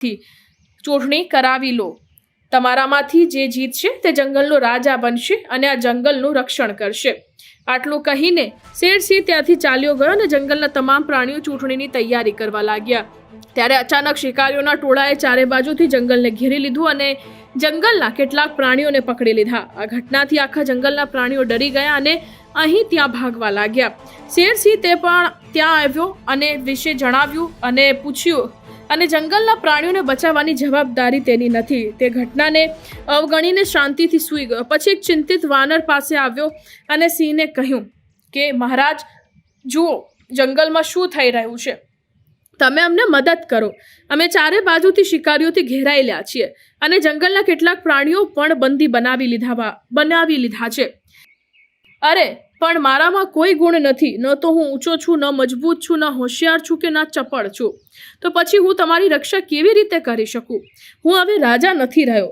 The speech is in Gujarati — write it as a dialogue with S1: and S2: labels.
S1: થી ચૂંટણી કરાવી લો. તમારામાંથી જે જીતશે તે જંગલનો રાજા બનશે અને આ જંગલનું રક્ષણ કરશે. આટલું કહીને શેરસિંહ ત્યાંથી ચાલ્યો ગયો અને જંગલના તમામ પ્રાણીઓ ચૂંટણીની તૈયારી કરવા લાગ્યા. ત્યારે અચાનક શિકારીઓના ટોળાએ ચારે બાજુથી જંગલને ઘેરી લીધું અને જંગલના કેટલાક પ્રાણીઓને પકડી લીધા. આ ઘટનાથી આખા જંગલના પ્રાણીઓ ડરી ગયા અને અહીં ત્યાં ભાગવા લાગ્યા. શેરસિંહ તે પણ ત્યાં આવ્યો અને વિશે જણાવ્યું અને પૂછ્યું અને જંગલના પ્રાણીઓને બચાવવાની જવાબદારી તેની નથી. તે ઘટનાને અવગણીને શાંતિથી સૂઈ ગયો. પછી એક ચિંતિત વાનર પાસે આવ્યો અને સિંહને કહ્યું કે, મહારાજ, જુઓ, જંગલમાં શું થઈ રહ્યું છે? તમે અમને મદદ કરો. અમે ચારે બાજુથી શિકારીઓથી ઘેરાયેલા છીએ અને જંગલના કેટલાક પ્રાણીઓ પણ બંદી બનાવી લીધા બનાવી લીધા છે. અરે, પણ મારામાં કોઈ ગુણ નથી. ન તો હું ઊંચો છું, ન મજબૂત છું, ન હોશિયાર છું કે ન ચપળ છું. તો પછી હું તમારી રક્ષા કેવી રીતે કરી શકું? હું હવે રાજા નથી રહ્યો.